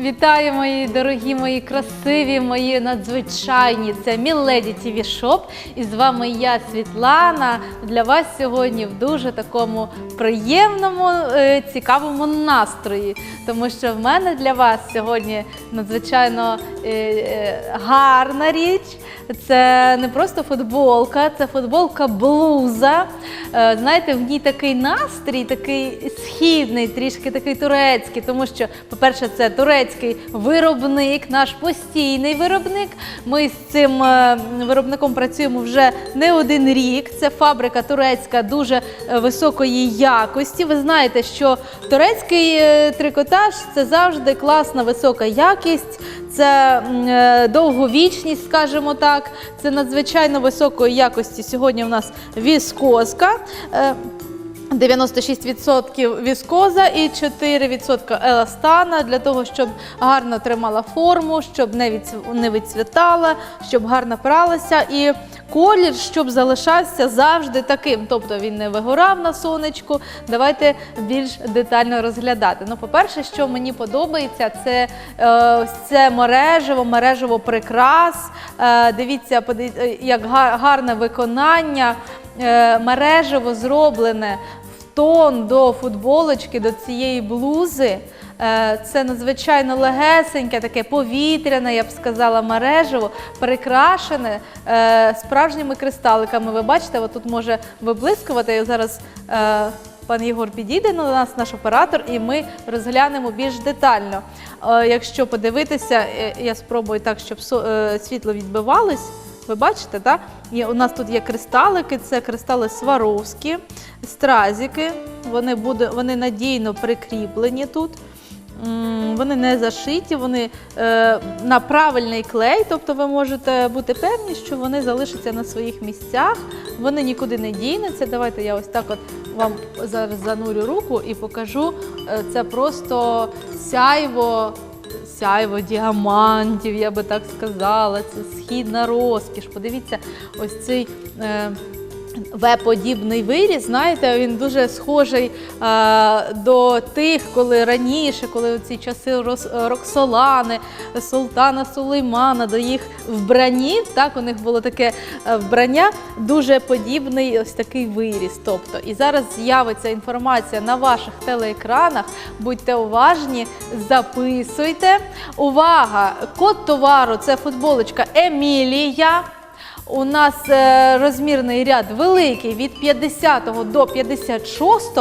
Вітаю, мої дорогі, мої красиві, мої надзвичайні. Це Міледі ТВ Шоп. І з вами я, Світлана. Для вас сьогодні в дуже такому приємному, е, цікавому настрої. Тому що в мене для вас сьогодні надзвичайно е, е, гарна річ. Це не просто футболка, це футболка блуза. Знаєте, в ній такий настрій, такий східний, трішки такий турецький, тому що, по-перше, це турецький виробник, наш постійний виробник. Ми з цим е, виробником працюємо вже не один рік. Це фабрика турецька дуже е, високої якості. Ви знаєте, що турецький е, трикотаж це завжди класна висока якість. Це довговічність, скажімо так, це надзвичайно високої якості. Сьогодні у нас віскозка. Е, 96% віскоза і 4% еластана для того, щоб гарно тримала форму, щоб не відцвітала, щоб гарно пралася і колір, щоб залишався завжди таким. Тобто він не вигорав на сонечку. Давайте більш детально розглядати. Ну, по-перше, що мені подобається, це е, це мережево, мережево прикрас. Е, дивіться, як гарне виконання. Е, мережево зроблене в тон до футболочки, до цієї блузи. Е, Це надзвичайно легесеньке, таке повітряне, я б сказала, мережево, прикрашене е, справжніми кристаликами. Ви бачите, тут може виблискувати. Зараз пан Єгор підійде до нас, наш оператор, і ми розглянемо більш детально. Якщо подивитися, я спробую так, щоб світло відбивалось. Ви бачите, так? Є, у нас тут є кристалики, це кристали сваровські, стразики. Вони, буде, вони надійно прикріплені тут. Вони не зашиті, вони е, на правильний клей, тобто ви можете бути певні, що вони залишаться на своїх місцях, вони нікуди не дінуться. Давайте я ось так от вам зараз занурю руку і покажу. Е, Це просто сяйво сяйво діамантів, я би так сказала. Це східна розкіш. Подивіться, ось цей. Е, В-подібний виріз, знаєте, він дуже схожий е, до тих, коли раніше, коли ці часи Рос- Роксолани, Султана Сулеймана, до їх вбранів, так, у них було таке е, вбрання, дуже подібний ось такий виріз. Тобто, і зараз з'явиться інформація на ваших телеекранах. Будьте уважні, записуйте. Увага! Код товару це футболочка Емілія. У нас е, розмірний ряд великий від 50 до 56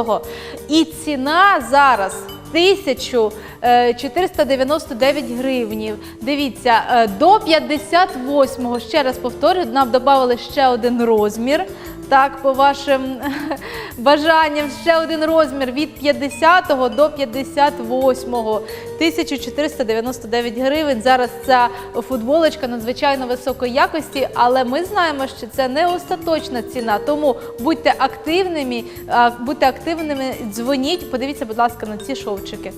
і ціна зараз 1499 гривнів. Дивіться, е, до 58-го, ще раз повторюю, нам додали ще один розмір. Так, по вашим бажанням, ще один розмір від 50 до 58-го. 1499 гривень. Зараз ця футболочка надзвичайно високої якості, але ми знаємо, що це не остаточна ціна. Тому будьте активними, будьте активними, дзвоніть. Подивіться, будь ласка, на ці шовчики.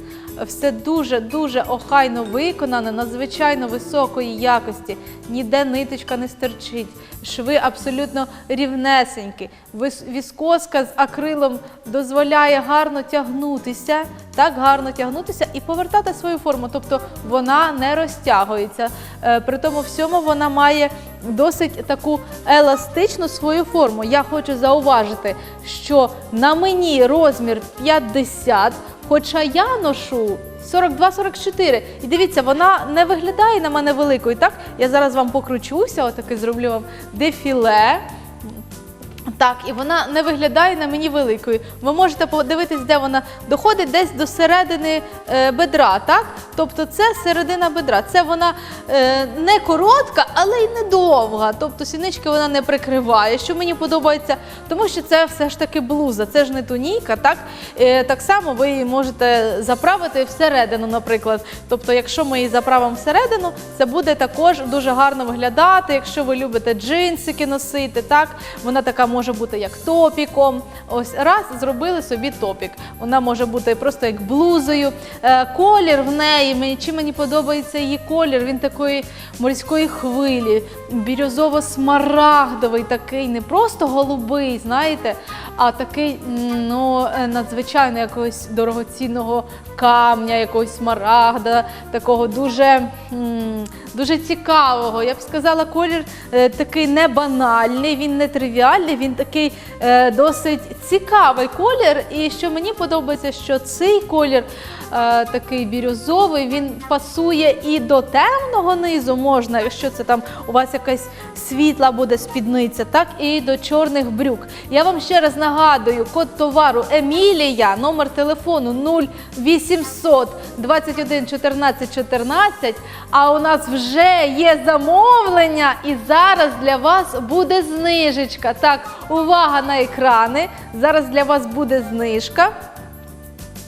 Все дуже дуже охайно виконано, надзвичайно високої якості. Ніде ниточка не стерчить. Шви абсолютно рівнесенькі. Віскозка з акрилом дозволяє гарно тягнутися, так гарно тягнутися і повертати свою форму. Тобто вона не розтягується. Е, При тому всьому вона має досить таку еластичну свою форму. Я хочу зауважити, що на мені розмір 50, хоча я ношу 42-44. І дивіться, вона не виглядає на мене великою. Так, я зараз вам покручуся, отаки зроблю вам дефіле. Так, і вона не виглядає на мені великою. Ви можете подивитись, де вона доходить десь до середини е, бедра, так? Тобто це середина бедра. Це вона е, не коротка, але й не довга. Тобто сінички вона не прикриває, що мені подобається, тому що це все ж таки блуза, це ж не туніка, так? Е, так само ви її можете заправити всередину, наприклад. Тобто, якщо ми її заправимо всередину, це буде також дуже гарно виглядати. Якщо ви любите джинсики носити, так вона така може бути як топіком. Ось раз зробили собі топік. Вона може бути просто як блузою. Е, колір в неї, чи мені подобається її колір, він такої морської хвилі, бірюзово-смарагдовий такий, не просто голубий, знаєте, а такий ну, е, надзвичайно якогось дорогоцінного камня, якогось смарагда, такого дуже, дуже цікавого. Я б сказала, колір е, такий не банальний, він не тривіальний, він такий е, досить цікавий колір. І що мені подобається, що цей колір такий бірюзовий, він пасує і до темного низу можна, якщо це там у вас якась світла буде спідниця, так і до чорних брюк. Я вам ще раз нагадую, код товару Емілія, номер телефону 0800 21 14 14. А у нас вже є замовлення, і зараз для вас буде знижечка. Так, увага на екрани. Зараз для вас буде знижка.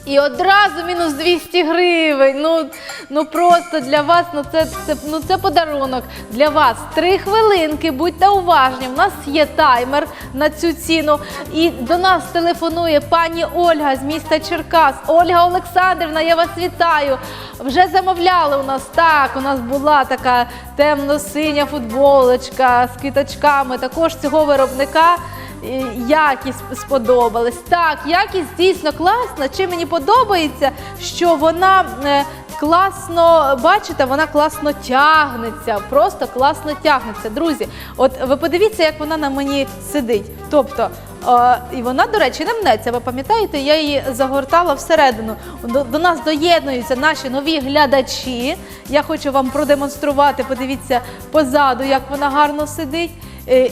І одразу мінус 200 гривень. Ну, ну просто для вас, ну це, це, ну це подарунок. Для вас три хвилинки, будьте уважні. У нас є таймер на цю ціну. І до нас телефонує пані Ольга з міста Черкас. Ольга Олександрівна, я вас вітаю. Вже замовляли у нас так. У нас була така темно-синя футболочка з квіточками. Також цього виробника. Е, Якість сподобалась. Так, якість дійсно класна. Чим мені подобається, що вона е, класно, бачите, вона класно тягнеться, просто класно тягнеться. Друзі, от ви подивіться, як вона на мені сидить. Тобто, е, і вона, до речі, не мнеться. Ви пам'ятаєте, я її загортала всередину. До, нас доєднуються наші нові глядачі. Я хочу вам продемонструвати. Подивіться позаду, як вона гарно сидить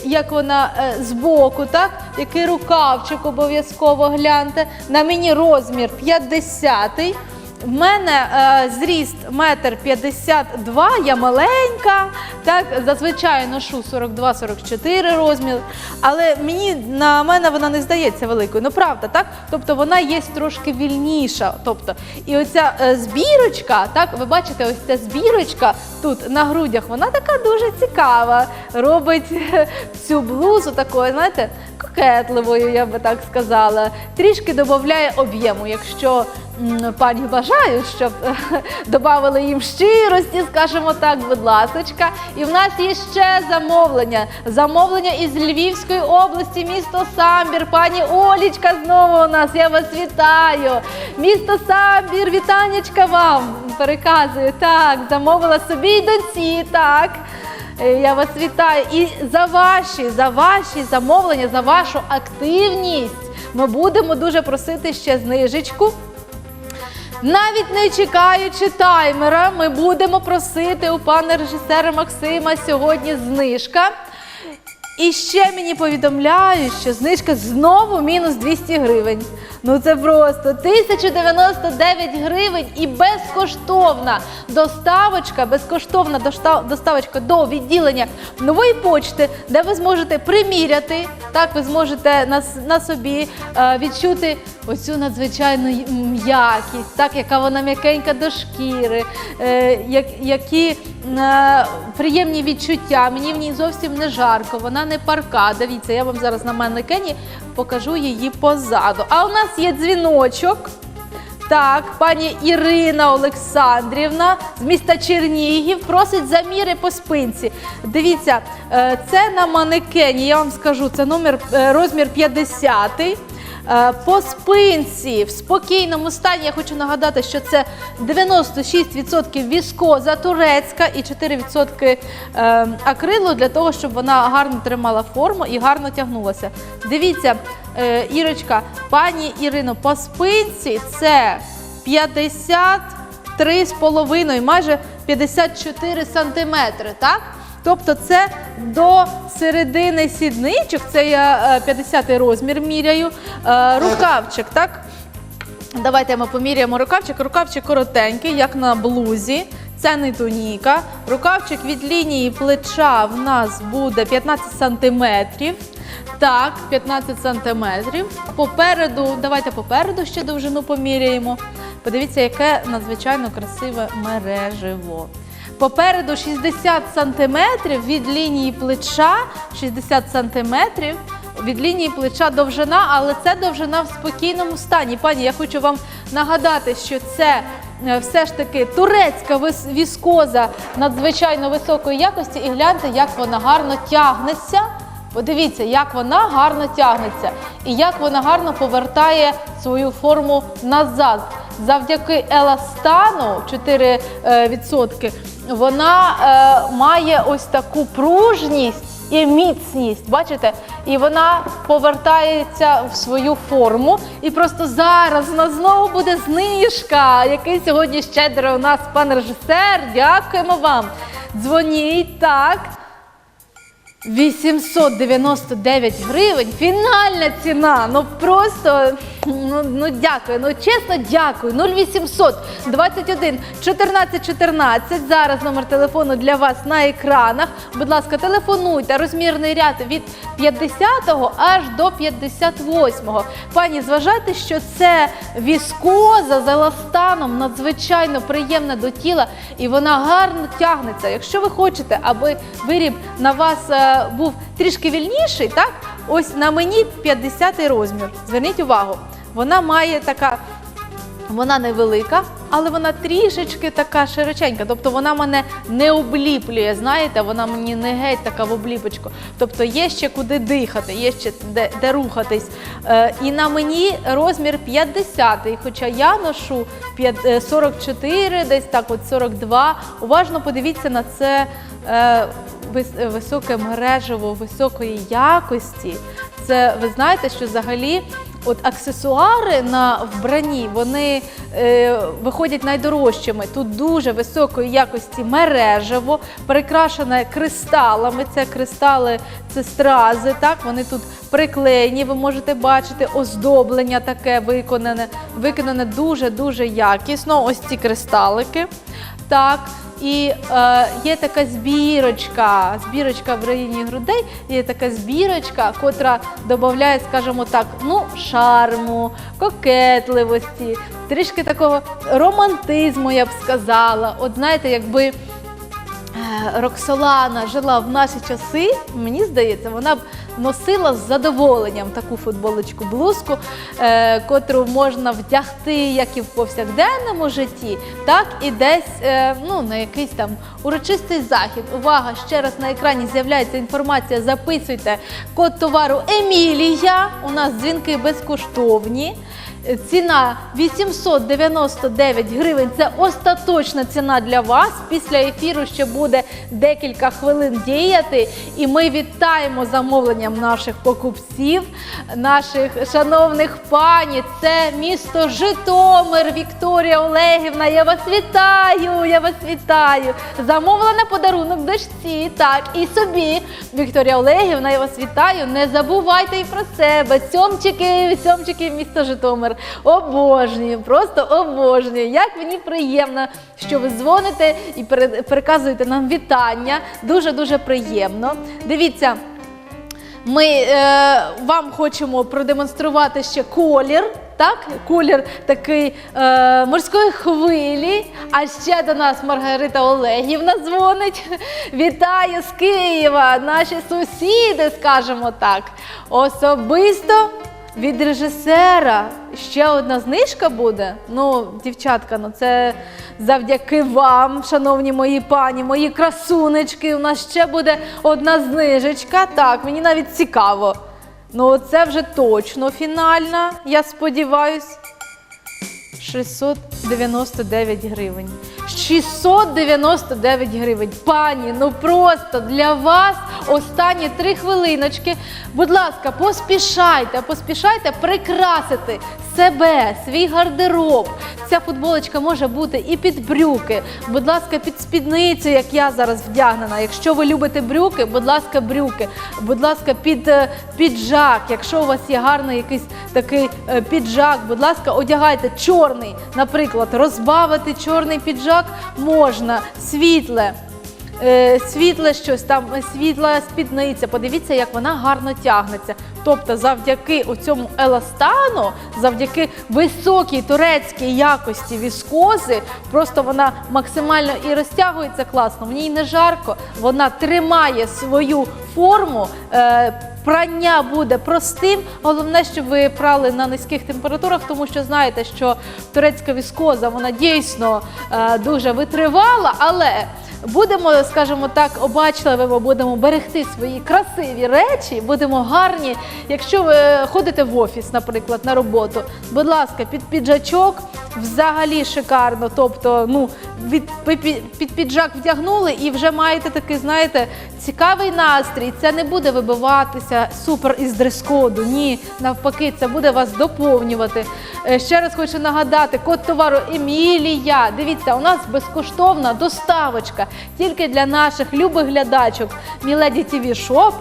як вона е, збоку, так? Який рукавчик обов'язково гляньте. На мені розмір 50 в мене е, зріст метр 52, я маленька, так, зазвичай ношу 42-44 розмір, але мені на мене вона не здається великою. Ну правда, так? Тобто вона є трошки вільніша. Тобто, і оця е, збірочка, так, ви бачите, ось ця збірочка тут на грудях, вона така дуже цікава. Робить е, цю блузу такою, знаєте, кокетливою, я би так сказала. Трішки додає об'єму, якщо пані бажають, щоб додали їм щирості, скажімо так, будь ласочка. І в нас є ще замовлення. Замовлення із Львівської області, місто Самбір. Пані Олічка знову у нас. Я вас вітаю. Місто Самбір, вітанечка вам. Переказую. Так, замовила собі й доньці, так. Е, Я вас вітаю. І за ваші, за ваші замовлення, за вашу активність ми будемо дуже просити ще знижечку. Навіть не чекаючи таймера, ми будемо просити у пана режисера Максима сьогодні знижка. І ще мені повідомляють, що знижка знову мінус 200 гривень. Ну це просто 1099 гривень і безкоштовна доставочка, безкоштовна доставочка до відділення нової почти, де ви зможете приміряти. Так, ви зможете на, на собі е, відчути оцю надзвичайну м'якість, так, яка вона м'якенька до шкіри, е, як, які е, приємні відчуття. Мені в ній зовсім не жарко, вона не парка. Дивіться, я вам зараз на манекені покажу її позаду. А у нас є дзвіночок. Так, пані Ірина Олександрівна з міста Чернігів просить заміри по спинці. Дивіться, е, це на манекені, я вам скажу, це номер е, розмір 50. Е, По спинці в спокійному стані я хочу нагадати, що це 96% віскоза турецька і 4% е, акрилу для того, щоб вона гарно тримала форму і гарно тягнулася. Дивіться, е, Ірочка, пані Ірино, по спинці це 53,5, майже 54 сантиметри, так? Тобто це до середини сідничок, це я 50-й розмір міряю, е, рукавчик, так? Давайте ми поміряємо рукавчик. Рукавчик коротенький, як на блузі. Це не туніка. Рукавчик від лінії плеча в нас буде 15 сантиметрів. Так, 15 сантиметрів. Попереду, давайте попереду ще довжину поміряємо. Подивіться, яке надзвичайно красиве мереживо. Попереду 60 сантиметрів від лінії плеча, 60 сантиметрів від лінії плеча довжина, але це довжина в спокійному стані. Пані, я хочу вам нагадати, що це е, все ж таки турецька віскоза надзвичайно високої якості. І гляньте, як вона гарно тягнеться. Подивіться, як вона гарно тягнеться і як вона гарно повертає свою форму назад. Завдяки еластану 4%, е, відсотки, вона е, має ось таку пружність і міцність. Бачите? І вона повертається в свою форму. І просто зараз у нас знову буде знижка, який сьогодні щедро у нас пан режисер. Дякуємо вам. Дзвоніть так. 899 гривень. Фінальна ціна. Ну просто ну, ну дякую. Ну чесно, дякую. 0800 21 14 14. Зараз номер телефону для вас на екранах. Будь ласка, телефонуйте. Розмірний ряд від 50-го аж до 58-го. Пані, зважайте, що це віскоза з еластаном надзвичайно приємна до тіла і вона гарно тягнеться. Якщо ви хочете, аби виріб на вас е, був трішки вільніший, так ось на мені 50 розмір. Зверніть увагу, вона має така. Вона невелика, але вона трішечки така широченька. Тобто вона мене не обліплює. Знаєте, вона мені не геть така в обліпочку. Тобто є ще куди дихати, є ще де, де рухатись. Е, і на мені розмір 50, хоча я ношу п'ят- е, 44, десь так, от 42. Уважно подивіться на це. Е, високе мережево високої якості. Це ви знаєте, що взагалі от аксесуари на вбранні вони е, виходять найдорожчими. Тут дуже високої якості мережево, прикрашене кристалами. Це кристали, це стрази. Так вони тут приклеєні. Ви можете бачити оздоблення таке виконане, виконане дуже дуже якісно. Ось ці кристалики. Так, і е, є така збірочка, збірочка в районі грудей, є така збірочка, котра додає, скажімо так, ну, шарму, кокетливості, трішки такого романтизму, я б сказала. От знаєте, якби Роксолана жила в наші часи, мені здається, вона б носила з задоволенням таку футболочку, блузку, е, котру можна вдягти як і в повсякденному житті, так і десь е, ну, на якийсь там урочистий захід. Увага! Ще раз на екрані з'являється інформація. Записуйте код товару Емілія. У нас дзвінки безкоштовні. Ціна 899 гривень. Це остаточна ціна для вас. Після ефіру ще буде декілька хвилин діяти. І ми вітаємо замовленням наших покупців, наших шановних пані. Це місто Житомир, Вікторія Олегівна. Я вас вітаю! Я вас вітаю! Замовила на подарунок дочці. Так, і собі. Вікторія Олегівна, я вас вітаю. Не забувайте і про себе. Цьомчики, цьомчики, місто Житомир. Обожнюю, просто обожнюю. Як мені приємно, що ви дзвоните і переказуєте нам вітання. Дуже дуже приємно. Дивіться. Ми е, вам хочемо продемонструвати ще колір. Так, колір такий е, морської хвилі. А ще до нас Маргарита Олегівна дзвонить. Вітаю з Києва, наші сусіди, скажімо так. Особисто від режисера ще одна знижка буде. Ну, дівчатка, ну це завдяки вам, шановні мої пані, мої красунечки. У нас ще буде одна знижечка. Так, мені навіть цікаво. Ну, це вже точно фінальна, я сподіваюсь. 699 гривень. 699 гривень. Пані, ну просто для вас останні три хвилиночки. Будь ласка, поспішайте, поспішайте прикрасити себе, свій гардероб. Ця футболочка може бути і під брюки. Будь ласка, під спідницю, як я зараз вдягнена. Якщо ви любите брюки, будь ласка, брюки. Будь ласка, під е, піджак. Якщо у вас є гарний якийсь такий е, піджак, будь ласка, одягайте чорний, наприклад, розбавити чорний піджак можна, світле. Е, світле щось там, е, світла спідниця. Подивіться, як вона гарно тягнеться. Тобто, завдяки цьому еластану, завдяки високій турецькій якості віскози, просто вона максимально і розтягується класно. В ній не жарко, вона тримає свою форму. Е, Прання буде простим. Головне, щоб ви прали на низьких температурах, тому що знаєте, що турецька віскоза вона дійсно е, дуже витривала, але будемо, скажімо так, обачливими, будемо берегти свої красиві речі, будемо гарні. Якщо ви ходите в офіс, наприклад, на роботу, будь ласка, під піджачок взагалі шикарно. Тобто, ну від під піджак вдягнули і вже маєте такий, знаєте, цікавий настрій. Це не буде вибиватися супер із дрес-коду. Ні, навпаки, це буде вас доповнювати. Е, Ще раз хочу нагадати, код товару Емілія. Дивіться, у нас безкоштовна доставочка тільки для наших любих глядачок Міледі ТВ Шоп.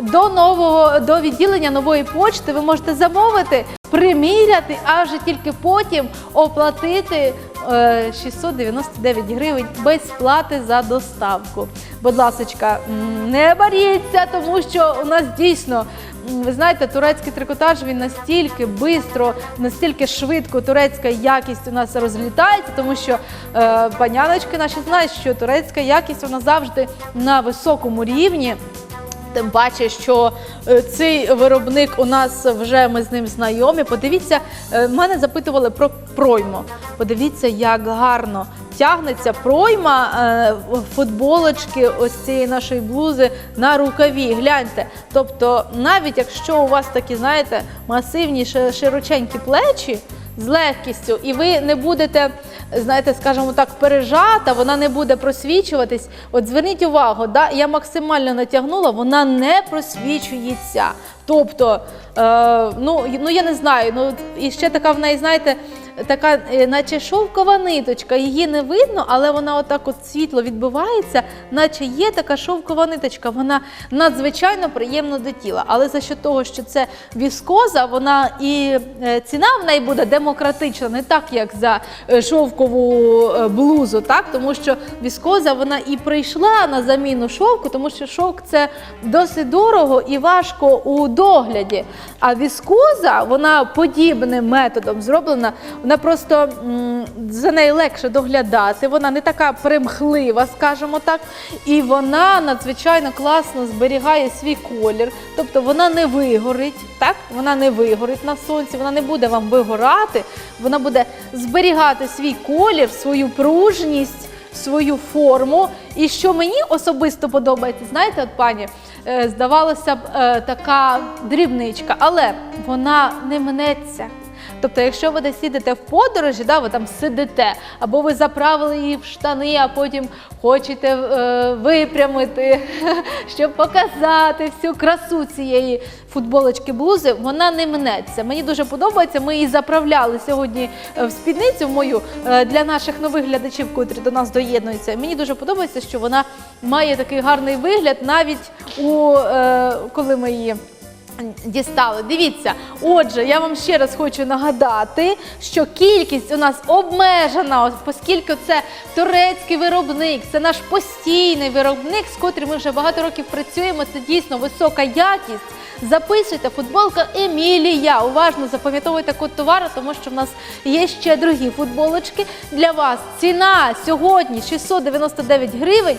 До нового до відділення нової почти ви можете замовити, приміряти, а вже тільки потім оплатити е, 699 гривень без плати за доставку. Будь ласочка, м, не боріться, тому що у нас дійсно. Ви знаєте, турецький трикотаж він настільки швидко, настільки швидко турецька якість у нас розлітається, тому що е, паняночки наші знають, що турецька якість вона завжди на високому рівні. Тим паче, що е, цей виробник у нас вже ми з ним знайомі. Подивіться, е, мене запитували про пройму. Подивіться, як гарно тягнеться пройма е, футболочки ось цієї нашої блузи на рукаві. Гляньте. Тобто, навіть якщо у вас такі, знаєте, масивні широченькі плечі. З легкістю, і ви не будете, знаєте, скажімо так, пережата, вона не буде просвічуватись. От зверніть увагу, да, я максимально натягнула, вона не просвічується. Тобто, е, ну, ну я не знаю, ну і ще така в неї, знаєте, така, е, наче шовкова ниточка. Її не видно, але вона отак от світло відбивається, наче є така шовкова ниточка. Вона надзвичайно приємна до тіла. Але за що того, що це віскоза, вона і е, ціна в неї буде демократична, не так як за е, шовкову блузу, так тому що віскоза вона і прийшла на заміну шовку, тому що шовк це досить дорого і важко у догляді. А віскоза, вона подібним методом зроблена. Вона просто за нею легше доглядати. Вона не така примхлива, скажімо так, і вона надзвичайно класно зберігає свій колір. Тобто вона не вигорить, так? Вона не вигорить на сонці, вона не буде вам вигорати, вона буде зберігати свій колір, свою пружність свою форму. І що мені особисто подобається, знаєте, от пані, е, здавалося б, е, така дрібничка, але вона не минеться. Тобто, якщо ви десь їдете в подорожі, да, ви там сидите, або ви заправили її в штани, а потім хочете е, випрямити, щоб показати всю красу цієї футболочки блузи, вона не минеться. Мені дуже подобається. Ми її заправляли сьогодні е, в спідницю мою е, для наших нових глядачів, котрі до нас доєднуються. Мені дуже подобається, що вона має такий гарний вигляд, навіть у е, коли ми її. Дістали. Дивіться, отже, я вам ще раз хочу нагадати, що кількість у нас обмежена, оскільки це турецький виробник, це наш постійний виробник, з котрим ми вже багато років працюємо. Це дійсно висока якість. Записуйте футболка Емілія. Уважно запам'ятовуйте код товару, тому що в нас є ще другі футболочки для вас. Ціна сьогодні 699 гривень.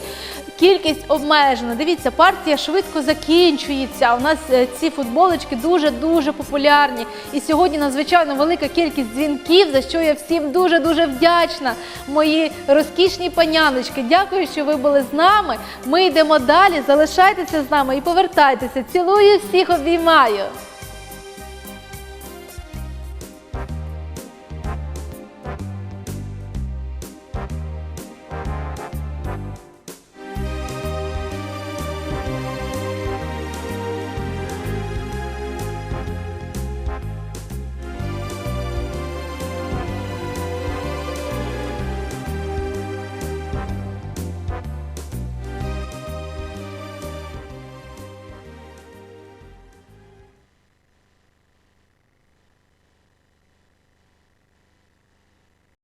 Кількість обмежена. Дивіться, партія швидко закінчується. У нас е, ці футболочки дуже дуже популярні. І сьогодні надзвичайно велика кількість дзвінків, за що я всім дуже дуже вдячна. Мої розкішні паняночки. Дякую, що ви були з нами. Ми йдемо далі. Залишайтеся з нами і повертайтеся. Цілую всіх, обіймаю.